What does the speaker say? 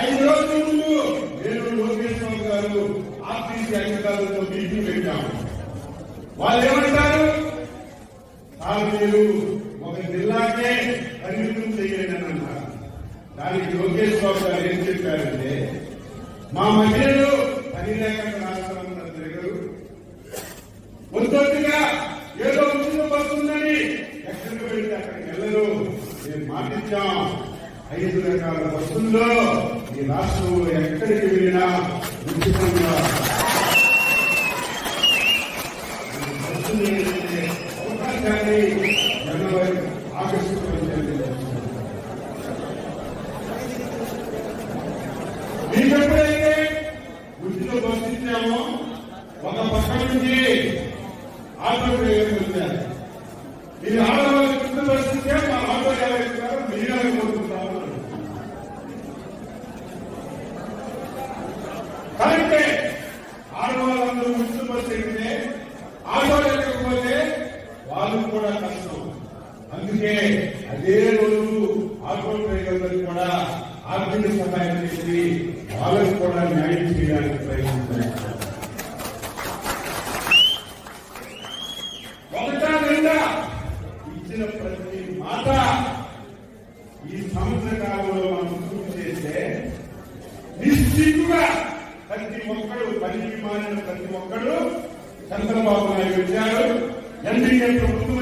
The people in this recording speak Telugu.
ఐదు రోజుల ముందు నేను లోకేష్ బాబు గారు ఆర్టీసీ అధికారులతో మీటింగ్ పెట్టాము. వాళ్ళు ఏమంటారు? మీరు ఒక జిల్లాకే పరిమితం చేయలేదని అంటారు దానికి లోకేష్ గారు ఏం చెప్పారంటే మా మహిళలు పని లేక రాష్ట్రం తిరగరు. ఏదో ఉచిత వస్తుందని ఎక్కడికి వెళ్తే అక్కడికి వెళ్ళరు. మేము మాటిచ్చాం. ఐదు రకాల వస్తుందో ఈ రాష్ట్రంలో ఎక్కడికి వెళ్ళినా ఉచితంగా అవకాశాన్ని జనవరి ఆకర్షించడం మీకు ఎప్పుడైతే ఉచిత బస్సు ఇచ్చామో ఒక పక్క నుంచి ఆటో డ్రైవర్ వచ్చారు మీరు ఆడవాళ్ళకి ఉచిత బస్సు ఇస్తే మా ఆటో డ్రైవర్ ఇస్తారు మీరు కోరుకుంటాము కరెక్టే ఆడవాళ్ళందరూ ఉచిత బస్సు ఎక్కితే ఆటో ఎక్కకపోతే వాళ్ళకి కూడా కష్టం. అందుకే అదే రోజు ఆటో డ్రైవర్లకు కూడా ఆర్థిక సహాయం చేసి వాళ్ళకి కూడా న్యాయం చేయడానికి ప్రయత్నించారు ఒకటా రెండా? ఇచ్చిన ప్రతి మాట ఈ సంవత్సర కాలంలో మనం పూర్తి చేస్తే నిశ్చితుగా ప్రతి ఒక్కడు పనికి మారిన ప్రతి ఒక్కడు చంద్రబాబు నాయుడు వచ్చారు ಎಲ್ರಿಗೂ ಮುಖ್ಯಮಂತ್ರಿ